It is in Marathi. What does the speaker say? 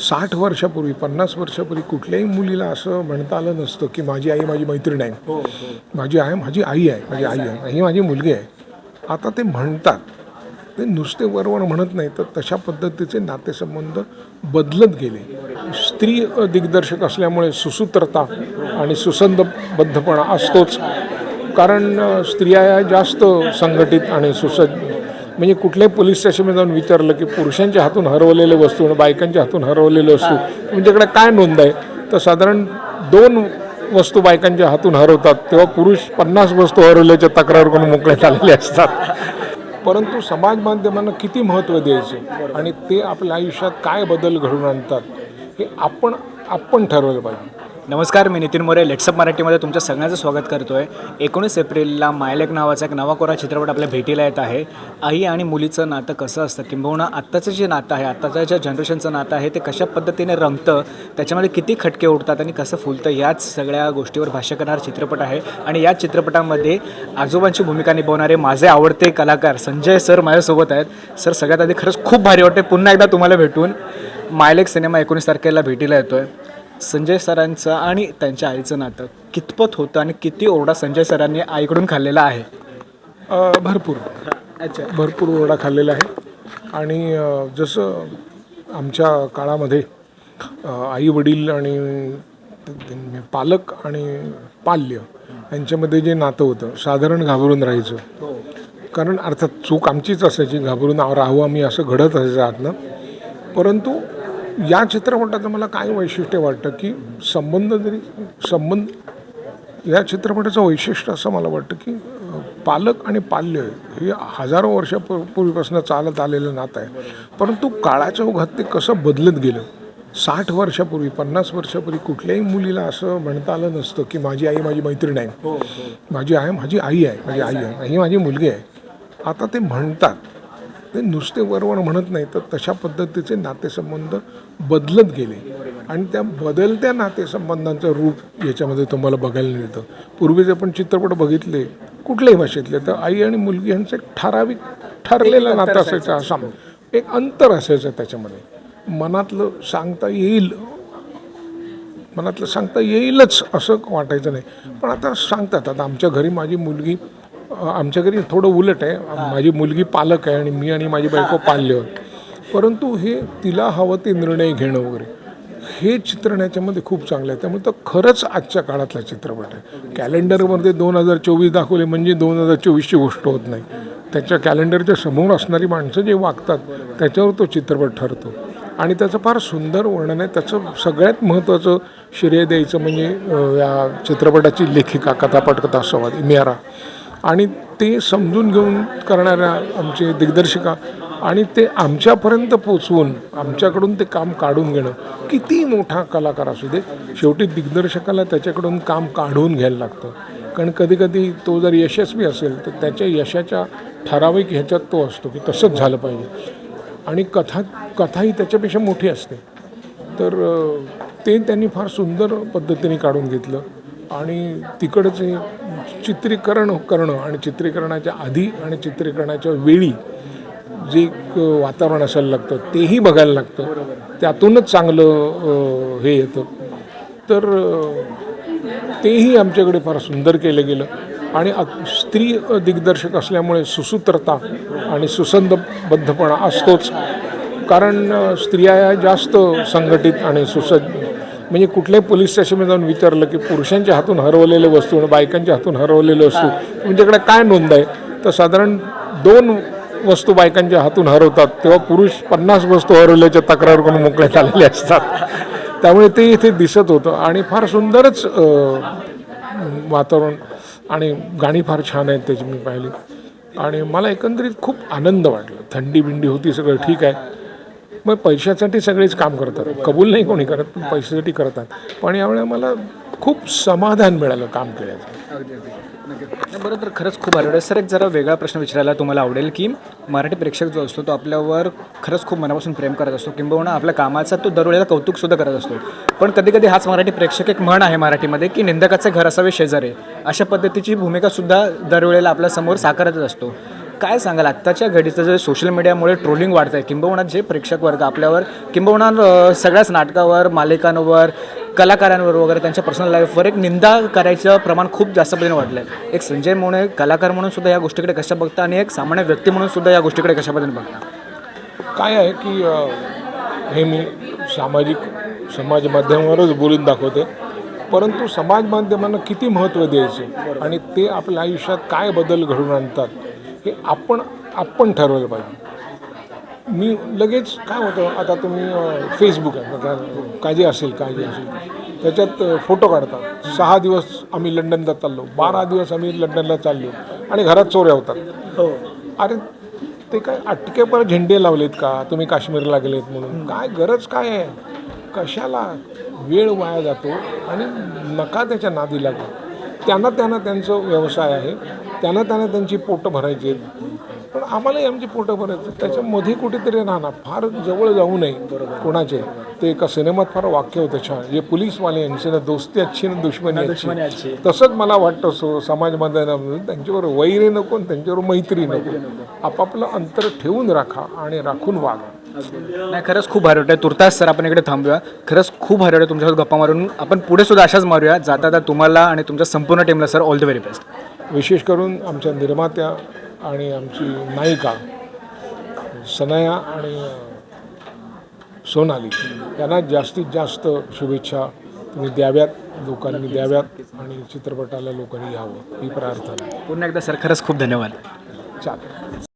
साठ वर्षापूर्वी पन्नास वर्षापूर्वी कुठल्याही मुलीला असं म्हणता आलं नसतं की माझी आई माझी मैत्रीण आहे. माझी आई माझी आई आहे माझी आई आहे ही माझी मुलगी आहे. आता ते म्हणतात. ते नुसते वरवर म्हणत नाही तर तशा पद्धतीचे नातेसंबंध बदलत गेले. स्त्री दिग्दर्शक असल्यामुळे सुसूत्रता आणि सुसंधबद्धपणा असतोच. कारण स्त्रिया जास्त संघटित आणि सुसज्ज म्हणजे कुठल्याही पोलीस स्टेशनमध्ये जाऊन विचारलं की पुरुषांच्या हातून हरवलेले वस्तू आणि बायकांच्या हातून हरवलेले वस्तू तुमच्याकडे काय नोंद आहे? तर साधारण दोन वस्तू बायकांच्या हातून हरवतात तेव्हा पुरुष पन्नास वस्तू हरवल्याच्या तक्रार करून मोकळ्यात आलेले असतात. परंतु समाज माध्यमांना किती महत्त्व द्यायचे आणि ते आपल्या आयुष्यात काय बदल घडून आणतात हे आपण आपण ठरवलं पाहिजे. नमस्कार मी नितीन मोरे. लेट्सअप मराठीमध्ये तुमच्या सगळ्यांचं स्वागत करतो आहे एकोणीस एप्रिलला मायलेक नावाचा एक नवा कोरा चित्रपट आपल्या भेटीला येत आहे. आई आणि मुलीचं नातं कसं असतं? किंबहुना आत्ताचं जे नातं आहे आत्ताचं ज्या जनरेशनचं नातं आहे ते कशा पद्धतीने रंगतं? त्याच्यामध्ये किती खटके उडतात आणि कसं फुलतं? याच सगळ्या गोष्टीवर भाष्य करणारा चित्रपट आहे. आणि या चित्रपटामध्ये आजोबांची भूमिका निभावणारे माझे आवडते कलाकार संजय सर माझ्यासोबत आहेत. सर सगळ्यात आधी खरंच खूप भारी वाटते पुन्हा एकदा तुम्हाला भेटून मायलेक सिनेमा एकोणीस तारखेला भेटीला येतो आहे संजय सरांचं आणि त्यांच्या आईचं नातं कितपत होतं आणि किती ओरडा संजय सरांनी आईकडून खाल्लेला आहे? भरपूर. अच्छा. भरपूर ओरडा खाल्लेला आहे. आणि जसं आमच्या काळामध्ये आई वडील आणि पालक आणि पाल्य यांच्यामध्ये जे नातं होतं साधारण घाबरून राहायचं. कारण अर्थात चूक आमचीच असायची घाबरून राहू आम्ही असं घडत असायचं आतनं. परंतु या चित्रपटाचं मला काय वैशिष्ट्य वाटतं की संबंध जरी संबंध या चित्रपटाचं वैशिष्ट्य असं मला वाटतं की पालक आणि पाल्य हे हजारो वर्षापूर्वीपासून चालत आलेलं नातं आहे. परंतु काळाच्या ओघात ते कसं बदलत गेलं? साठ वर्षापूर्वी पन्नास वर्षापूर्वी कुठल्याही मुलीला असं म्हणता आलं नसतं की माझी आई माझी मैत्रीण आहे. माझी आई माझी आई आहे माझी आई आहे ही माझी मुलगी आहे. आता ते म्हणतात. ते नुसते वरवर म्हणत नाही तर तशा पद्धतीचे नातेसंबंध बदलत गेले. आणि त्या बदलत्या नातेसंबंधांचं रूप याच्यामध्ये तुम्हाला बघायला मिळतं. पूर्वीचे पण चित्रपट बघितले कुठल्याही भाषेतले तर आई आणि मुलगी यांचं एक ठराविक ठरलेलं नातं असायचं असा एक अंतर असायचं त्याच्यामध्ये. मनातलं सांगता येईल मनातलं सांगता येईलच असं वाटायचं नाही. पण आता सांगतात आता आमच्या घरी माझी मुलगी आमच्या घरी थोडं उलट आहे. माझी मुलगी पालक आहे आणि मी आणि माझी बायको पाल्य आहोत. परंतु हे तिला हवं ते निर्णय घेणं वगैरे हे चित्रण याच्यामध्ये खूप चांगलं आहे. त्यामुळे तो खरंच आजच्या काळातला चित्रपट आहे. कॅलेंडरमध्ये दोन हजार चोवीस दाखवले म्हणजे दोन हजार चोवीसची गोष्ट होत नाही. त्याच्या कॅलेंडरच्या समोर असणारी माणसं जे वागतात त्याच्यावर तो चित्रपट ठरतो. आणि त्याचं फार सुंदर वर्णन आहे. त्याचं सगळ्यात महत्त्वाचं श्रेय द्यायचं म्हणजे या चित्रपटाची लेखिका कथापटकथा संवाद इमियारा. आणि ते समजून घेऊन करणाऱ्या आमचे दिग्दर्शिका आणि ते आमच्यापर्यंत पोचवून आमच्याकडून ते काम काढून घेणं किती मोठा कलाकार असू दे शेवटी दिग्दर्शकाला त्याच्याकडून काम काढून घ्यायला लागतं. कारण कधीकधी तो जर यशस्वी असेल तर त्याच्या यशाच्या ठराविक ह्याच्यात तो असतो की तसंच झालं पाहिजे. आणि कथा कथाही त्याच्यापेक्षा मोठी असते. तर ते त्यांनी फार सुंदर पद्धतीने काढून घेतलं. आणि तिकडचे चित्रीकरण करणं आणि चित्रीकरणाच्या आधी आणि चित्रीकरणाच्या वेळी जे एक वातावरण असायला लागतं तेही बघायला लागतं. त्यातूनच चांगलं हे येतं. तर तेही आमच्याकडे फार सुंदर केलं गेलं. आणि स्त्री दिग्दर्शक असल्यामुळे सुसूत्रता आणि सुसंधबद्धपणा असतोच. कारण स्त्रिया जास्त संघटित आणि सुसज्ज म्हणजे कुठल्याही पोलीस स्टेशनमध्ये जाऊन विचारलं की पुरुषांच्या हातून हरवलेले वस्तू आणि बायकांच्या हातून हरवलेले वस्तू तुमच्याकडे काय नोंद आहे? तर साधारण दोन वस्तू बायकांच्या हातून हरवतात तेव्हा पुरुष पन्नास वस्तू हरवल्याच्या तक्रार करून मोकळ्यात आलेले असतात. त्यामुळे ते इथे दिसत होतं आणि फार सुंदरच वातावरण आणि गाणी फार छान आहेत त्याची मी पाहिली. आणि मला एकंदरीत खूप आनंद वाटला. थंडी बिंडी होती सगळं ठीक आहे. मग पैशासाठी सगळेच काम करतात. कबूल नाही कोणी करत पण पैशासाठी करतात. पण यावेळी मला खूप समाधान मिळालं काम केल्याचं. नाही, बरोबर. खरंच खूप आवडेल सर एक जरा वेगळा प्रश्न विचारायला तुम्हाला आवडेल की मराठी प्रेक्षक जो असतो तो आपल्यावर खरंच खूप मनापासून प्रेम करत असतो किंबहुना आपल्या कामाचा तो दरवेळेला कौतुकसुद्धा करत असतो. पण कधी कधी हाच मराठी प्रेक्षक एक म्हण आहे मराठीमध्ये की निंदकाचे घर असावे शेजारे. अशा पद्धतीची भूमिकासुद्धा दरवेळेला आपल्यासमोर साकारतच असतो. काय सांगाल? आत्ताच्या घडीचं जे सोशल मीडियामुळे ट्रोलिंग वाढत आहे किंबहुना जे प्रेक्षक वर्ग आपल्यावर किंबहुना सगळ्याच नाटकावर मालिकांवर कलाकारांवर वगैरे त्यांच्या पर्सनल लाईफवर एक निंदा करायचं प्रमाण खूप जास्त पद्धतीने वाढलं आहे एक संजय मोने कलाकार म्हणून सुद्धा या गोष्टीकडे कशा बघता आणि एक सामान्य व्यक्ती म्हणून सुद्धा या गोष्टीकडे कशा पद्धतीने बघता? काय आहे की हे मी सामाजिक समाज माध्यमावरच बोलून दाखवते परंतु समाज माध्यमांना किती महत्त्व द्यायचं आणि ते आपल्या आयुष्यात काय बदल घडून आणतात? हे आपण आपण ठरवलं पाहिजे. मी लगेच काय होतं आता तुम्ही फेसबुक आहे काळजी असेल काळजी असेल. त्याच्यात फोटो काढतात. सहा दिवस आम्ही लंडनला चाललो बारा दिवस आम्ही लंडनला चाललो आणि घरात चोऱ्या होतात. हो. अरे ते काय अटकेपर झेंडे लावलेत का? तुम्ही काश्मीरला गेलेत म्हणून. काय गरज काय आहे? कशाला? वेळ वाया जातो आणि नका त्याच्या नादी लागू. त्यांना त्यांना त्यांचं व्यवसाय आहे. त्यांना त्यांना त्यांची पोटं भरायची आहेत. पण आम्हालाही आमची पोटं भरायचं त्याच्यामध्ये कुठेतरी राहणार फार जवळ जाऊ नये कोणाचे. ते एका सिनेमात फार वाक्य होतं छान. जे पोलीसवाले यांचे ना दोस्ती अच्छी ना दुश्मनी अच्छी. तसंच मला वाटतं सो समाज माध्यमामध्ये त्यांच्यावर वैरी नको आणि त्यांच्यावर मैत्री नको. आपापलं अंतर ठेवून राखा आणि राखून वागा. नाही खरंच खूप भारी वाटतं तुर्तास सर आपण इकडे थांबूया. खरंच खूप भारी वाटतं तुमच्यासोबत गप्पा मारून. आपण पुढे सुद्धा अशाच मारूया जाता तुम्हाला आणि तुमच्या संपूर्ण टीमला sir all the very best विशेष करून आमच्या निर्मात्या आणि आमची नायिका सनया आणि सोनाली यांना जास्तीत जास्त शुभेच्छा तुम्ही द्याव्यात लोकांनी द्याव्यात आणि चित्रपटाला लोकांनी यावं ही प्रार्थना. पुन्हा एकदा सर खरंच खूप धन्यवाद. चालेल.